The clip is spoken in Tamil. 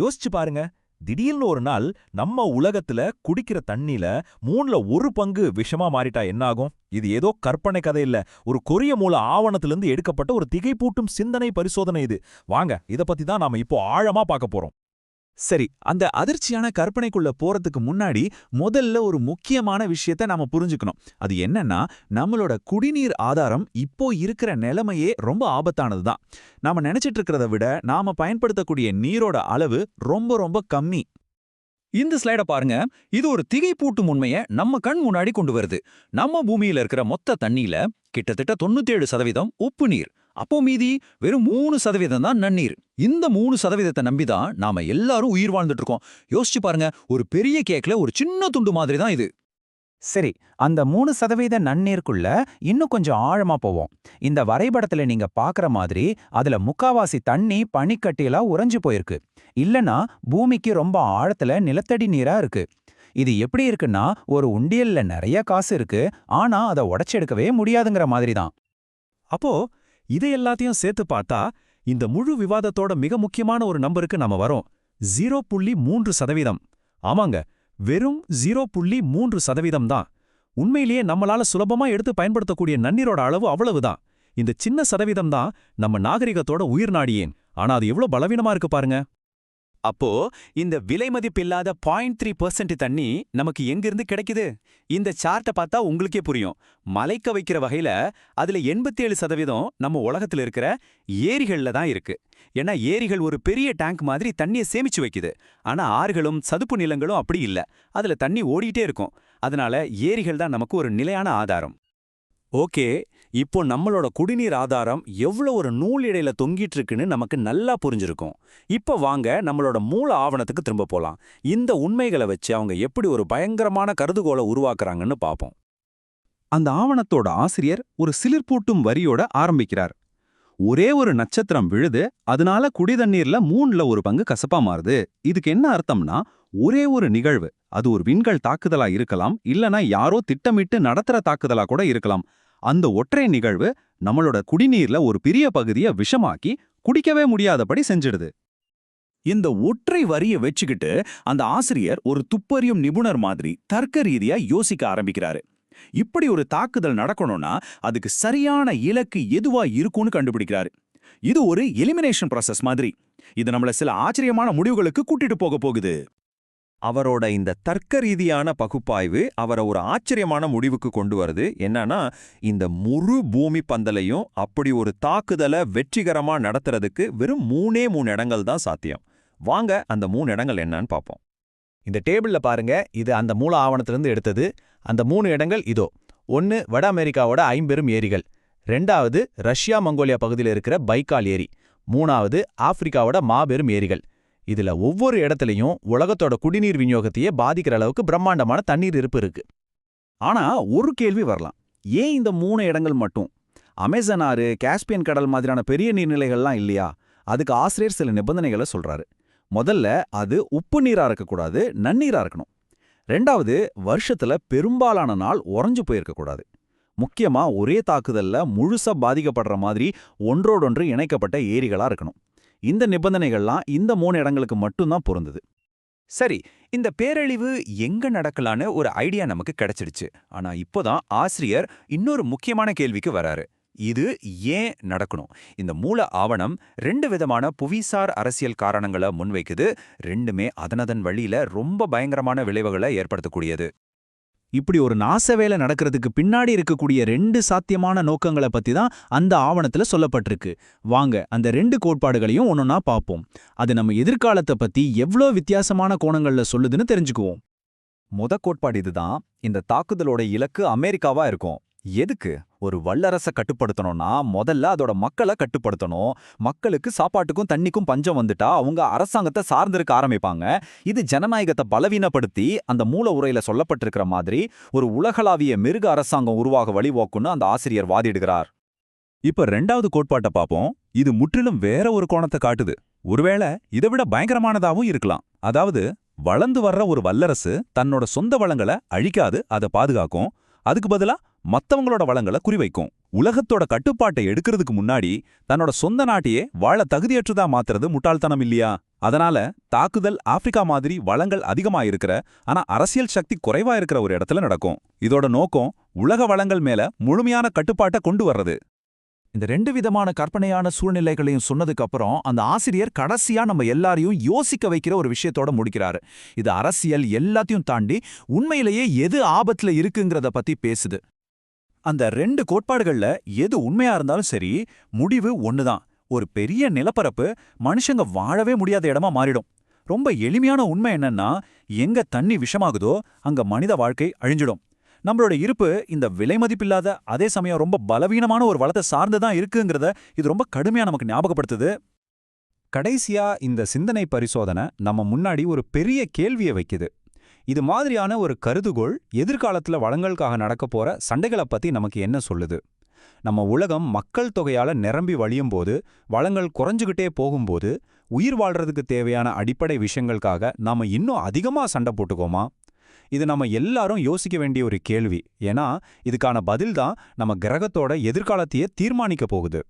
யோசிச்சு பாருங்க. திடீர்னு ஒரு நாள் நம்ம உலகத்துல குடிக்கிற தண்ணில மூணுல ஒரு பங்கு விஷமா மாறிட்டா என்னாகும்? இது ஏதோ கற்பனை கதை இல்ல. ஒரு கொரிய மூல ஆவணத்திலிருந்து எடுக்கப்பட்ட ஒரு திகைப்பூட்டும் சிந்தனை பரிசோதனை இது. வாங்க இத பத்தி தான் நாம இப்போ ஆழமா பார்க்க போறோம். சரி அந்த அதிர்ச்சியான கற்பனைக்குள்ள போறதுக்கு முன்னாடி முதல்ல ஒரு முக்கியமான விஷயத்த நாம புரிஞ்சுக்கணும். அது என்னன்னா நம்மளோட குடிநீர் ஆதாரம் இப்போ இருக்கிற நிலைமையே ரொம்ப ஆபத்தானது தான். நாம நினைச்சிட்டு இருக்கிறத விட நாம பயன்படுத்தக்கூடிய நீரோட அளவு ரொம்ப ரொம்ப கம்மி. இந்த ஸ்லைட பாருங்க. இது ஒரு திகைப்பூட்டும் உண்மையை நம்ம கண் முன்னாடி கொண்டு வருது. நம்ம பூமியில இருக்கிற மொத்த தண்ணியில கிட்டத்தட்ட தொண்ணூத்தேழு சதவீதம் உப்பு நீர். அப்போ மீதி வெறும் மூணு சதவீதம் தான் நன்னீர். இந்த மூணு சதவீதத்தை நம்பிதான் நாம எல்லாரும் உயிர் வாழ்ந்துட்டு இருக்கோம் யோசிச்சு பாருங்க ஒரு பெரிய கேக்ல ஒரு சின்ன துண்டு மாதிரி தான் இது. சரி அந்த மூணு சதவீத நன்னீருக்குள்ள இன்னும் கொஞ்சம் ஆழமா போவோம். இந்த வரைபடத்துல நீங்க பாக்குற மாதிரி அதுல முக்காவாசி தண்ணி பனிக்கட்டியெல்லாம் உறைஞ்சு போயிருக்கு. இல்லனா பூமிக்கு ரொம்ப ஆழத்துல நிலத்தடி நீரா இருக்கு. இது எப்படி இருக்குன்னா ஒரு உண்டியல்ல நிறைய காசு இருக்கு ஆனா அதை உடைச்செடுக்கவே முடியாதுங்கிற மாதிரி தான் அப்போ இதை எல்லாத்தையும் சேர்த்து பார்த்தா இந்த முழு விவாதத்தோட மிக முக்கியமான ஒரு நம்பருக்கு நாம வரோம். ஜீரோ புள்ளி மூன்று சதவீதம். ஆமாங்க வெறும் ஜீரோ புள்ளி மூன்று சதவீதம் தான். உண்மையிலேயே நம்மளால சுலபமா எடுத்து பயன்படுத்தக்கூடிய நன்னீரோட அளவு அவ்வளவுதான். இந்த சின்ன சதவீதம் தான் நம்ம நாகரிகத்தோட உயிர் நாடியேன். ஆனா அது எவ்வளவு பலவீனமா இருக்கு பாருங்க. அப்போ இந்த விலை மதிப்பில்லாத பாயிண்ட் த்ரீ பர்சன்ட் தண்ணி நமக்கு எங்கிருந்து கிடைக்குது? இந்த சார்ட்டை பார்த்தா உங்களுக்கே புரியும். மலைக்க வைக்கிற வகையில அதுல எண்பத்தேழு சதவீதம் நம்ம உலகத்துல இருக்கிற ஏரிகள்ல தான் இருக்கு. ஏன்னா ஏரிகள் ஒரு பெரிய டேங்க் மாதிரி தண்ணியை சேமிச்சு வைக்குது. ஆனா ஆறுகளும் சதுப்பு நிலங்களும் அப்படி இல்ல. அதுல தண்ணி ஓடிட்டே இருக்கும். அதனால ஏரிகள் தான் நமக்கு ஒரு நிலையான ஆதாரம். ஓகே. இப்போ நம்மளோட குடிநீர் ஆதாரம் எவ்வளோ ஒரு நூல் இடையில தொங்கிட்டு இருக்குன்னு நமக்கு நல்லா புரிஞ்சிருக்கும். இப்போ வாங்க நம்மளோட மூல ஆவணத்துக்கு திரும்ப போலாம். இந்த உண்மைகளை வச்சு அவங்க எப்படி ஒரு பயங்கரமான கருதுகோளை உருவாக்குறாங்கன்னு பார்ப்போம் அந்த ஆவணத்தோட ஆசிரியர் ஒரு சிலிர்ப்பூட்டும் வரியோட ஆரம்பிக்கிறார். ஒரே ஒரு நட்சத்திரம் விழுது அதனால குடிதண்ணீர்ல மூணுல ஒரு பங்கு கசப்பா மாறுது. இதுக்கு என்ன அர்த்தம்னா ஒரே ஒரு நிகழ்வு அது ஒரு விண்கல் தாக்குதலா இருக்கலாம் இல்லனா யாரோ திட்டமிட்டு நடத்துற தாக்குதலா கூட இருக்கலாம். அந்த ஒற்றை நிகழ்வு நம்மளோட குடிநீர்ல ஒரு பெரிய பகுதியை விஷமாக்கி குடிக்கவே முடியாதபடி செஞ்சிடுது. இந்த ஒற்றை வரியை வச்சுக்கிட்டு அந்த ஆசிரியர் ஒரு துப்பறியும் நிபுணர் மாதிரி தர்க்க ரீதியா யோசிக்க ஆரம்பிக்கிறாரு. இப்படி ஒரு தாக்குதல் நடக்கணும்னா அதுக்கு சரியான இலக்கு எதுவா இருக்கும்னு கண்டுபிடிக்கிறாரு. இது ஒரு எலிமினேஷன் ப்ராசஸ் மாதிரி. இது நம்மள சில ஆச்சரியமான முடிவுகளுக்கு கூட்டிட்டு போக போகுது. அவரோட இந்த தர்க்க ரீதியான பகுப்பாய்வு அவரை ஒரு ஆச்சரியமான முடிவுக்கு கொண்டு வருது. என்னன்னா இந்த முழு பூமி பந்தலையும் அப்படி ஒரு தாக்குதலை வெற்றிகரமா நடத்துறதுக்கு வெறும் மூணே மூணு இடங்கள் தான் சாத்தியம். வாங்க அந்த மூணு இடங்கள் என்னன்னு பார்ப்போம். இந்த டேபிள்ல பாருங்க இது அந்த மூல ஆவணத்திலிருந்து எடுத்தது. அந்த மூணு இடங்கள் இதோ. ஒன்னு வட அமெரிக்காவோட ஐம்பெரும் ஏரிகள். ரெண்டாவது ரஷ்யா மங்கோலியா பகுதியில் இருக்கிற பைக்கால் ஏரி. மூணாவது ஆப்பிரிக்காவோட மாபெரும் ஏரிகள். இதுல ஒவ்வொரு இடத்துலயும் உலகத்தோட குடிநீர் விநியோகத்தையே பாதிக்கிற அளவுக்கு பிரம்மாண்டமான தண்ணீர் இருப்பு இருக்கு. ஆனா ஒரு கேள்வி வரலாம். ஏன் இந்த மூணு இடங்கள் மட்டும்? அமேசான் ஆறு காஸ்பியன் கடல் மாதிரியான பெரிய நீர்நிலைகள்லாம் இல்லையா? அதுக்கு ஆசிரியர் சில நிபந்தனைகளை சொல்றாரு. முதல்ல அது உப்பு நீரா இருக்கக்கூடாது நன்னீரா இருக்கணும். ரெண்டாவது வருஷத்துல பெரும்பாலான நாள் உறைஞ்சு போயிருக்கக்கூடாது முக்கியமா ஒரே தாக்குதல்ல முழுசா பாதிக்கப்படுற மாதிரி ஒன்றோடொன்று இணைக்கப்பட்ட ஏரிகளா இருக்கணும். இந்த நிபந்தனைகள்லாம் இந்த மூணு இடங்களுக்கு மட்டும்தான் பொருந்தது. சரி இந்த பேரழிவு எங்க நடக்கலான்னு ஒரு ஐடியா நமக்கு கிடைச்சிடுச்சு. ஆனா இப்போதான் ஆசிரியர் இன்னொரு முக்கியமான கேள்விக்கு வராரு. இது ஏன் நடக்கணும்? இந்த மூல ஆவணம் ரெண்டு விதமான புவிசார் அரசியல் காரணங்களை முன்வைக்குது. ரெண்டுமே அதனதன் வழியில ரொம்ப பயங்கரமான விளைவுகளை ஏற்படுத்தக்கூடியது. இப்படி ஒரு நாச வேலை நடக்கிறதுக்கு பின்னாடி இருக்கக்கூடிய ரெண்டு சாத்தியமான நோக்கங்களை பத்தி தான் அந்த ஆவணத்துல சொல்லப்பட்டிருக்கு. வாங்க அந்த ரெண்டு கோட்பாடுகளையும் ஒன்னொன்னா பார்ப்போம் அது நம்ம எதிர்காலத்தை பத்தி எவ்வளோ வித்தியாசமான கோணங்கள்ல சொல்லுதுன்னு தெரிஞ்சுக்குவோம். முத கோட்பாடு இதுதான். இந்த தாக்குதலோட இலக்கு அமெரிக்காவா இருக்கும். எதுக்கு ஒரு வல்லரச கட்டுப்படுத்தணும்னா முதல்ல அதோட மக்களை கட்டுப்படுத்தணும். மக்களுக்கு சாப்பாட்டுக்கும் தண்ணிக்கும் பஞ்சம் வந்துட்டா அவங்க அரசாங்கத்தை சார்ந்திருக்க ஆரம்பிப்பாங்க. இது ஜனநாயகத்தை பலவீனப்படுத்தி அந்த மூல உரையில சொல்லப்பட்டிருக்கிற மாதிரி ஒரு உலகளாவிய மிருக அரசாங்கம் உருவாக வழிவோக்குன்னு அந்த ஆசிரியர் வாதிடுகிறார். இப்ப ரெண்டாவது கோட்பாட்டை பார்ப்போம். இது முற்றிலும் வேற ஒரு கோணத்தை காட்டுது. ஒருவேளை இதை விட பயங்கரமானதாவும் இருக்கலாம். அதாவது வளர்ந்து வர்ற ஒரு வல்லரசு தன்னோட சொந்த வளங்களை அழிக்காது அதை பாதுகாக்கும். அதுக்கு பதிலா மத்தவங்களோட வளங்களை குறிவைக்கும். உலகத்தோட கட்டுப்பாட்டை எடுக்கிறதுக்கு முன்னாடி தன்னோட சொந்த நாட்டையே வாழ தகுதியற்றதா மாத்துறது முட்டாள்தனம் இல்லையா? அதனால தாக்குதல் ஆப்பிரிக்கா மாதிரி வளங்கள் அதிகமா இருக்கிற ஆனா அரசியல் சக்தி குறைவா இருக்கிற ஒரு இடத்துல நடக்கும். இதோட நோக்கம் உலக வளங்கள் மேல முழுமையான கட்டுப்பாட்டை கொண்டு வர்றது. இந்த ரெண்டு விதமான கற்பனையான சூழ்நிலைகளையும் சொன்னதுக்கு அப்புறம் அந்த ஆசிரியர் கடைசியா நம்ம எல்லாரையும் யோசிக்க வைக்கிற ஒரு விஷயத்தோட முடிக்கிறாரு. இது அரசியல் எல்லாத்தையும் தாண்டி உண்மையிலேயே எது ஆபத்துல இருக்குங்கிறத பத்தி பேசுது. அந்த ரெண்டு கோட்பாடுகள்ல எது உண்மையா இருந்தாலும் சரி முடிவு ஒண்ணுதான். ஒரு பெரிய நிலப்பரப்பு மனுஷங்க வாழவே முடியாத இடமா மாறிடும். ரொம்ப எளிமையான உண்மை என்னன்னா எங்க தண்ணி விஷமாகுதோ அங்க மனித வாழ்க்கை அழிஞ்சிடும். நம்மளோட இருப்பு இந்த விலை மதிப்பில்லாத அதே சமயம் ரொம்ப பலவீனமான ஒரு வளத்தை சார்ந்து தான் இருக்குங்கிறத இது ரொம்ப கடுமையா நமக்கு ஞாபகப்படுத்துது. கடைசியா இந்த சிந்தனை பரிசோதனை நம்ம முன்னாடி ஒரு பெரிய கேள்வியை வைக்குது. இது மாதிரியான ஒரு கருதுகோள் எதிர்காலத்துல வளங்களுக்காக நடக்க போகிற சண்டைகளை பத்தி நமக்கு என்ன சொல்லுது? நம்ம உலகம் மக்கள் தொகையால நிரம்பி வழியும் போது வளங்கள் குறைஞ்சுகிட்டே போகும்போது உயிர் வாழ்றதுக்கு தேவையான அடிப்படை விஷயங்களுக்காக நாம இன்னும் அதிகமா சண்டை போட்டுக்கோமா? இது நம்ம எல்லாரும் யோசிக்க வேண்டிய ஒரு கேள்வி. ஏன்னா இதுக்கான பதில் தான் நம்ம கிரகத்தோட எதிர்காலத்தையே தீர்மானிக்க போகுது.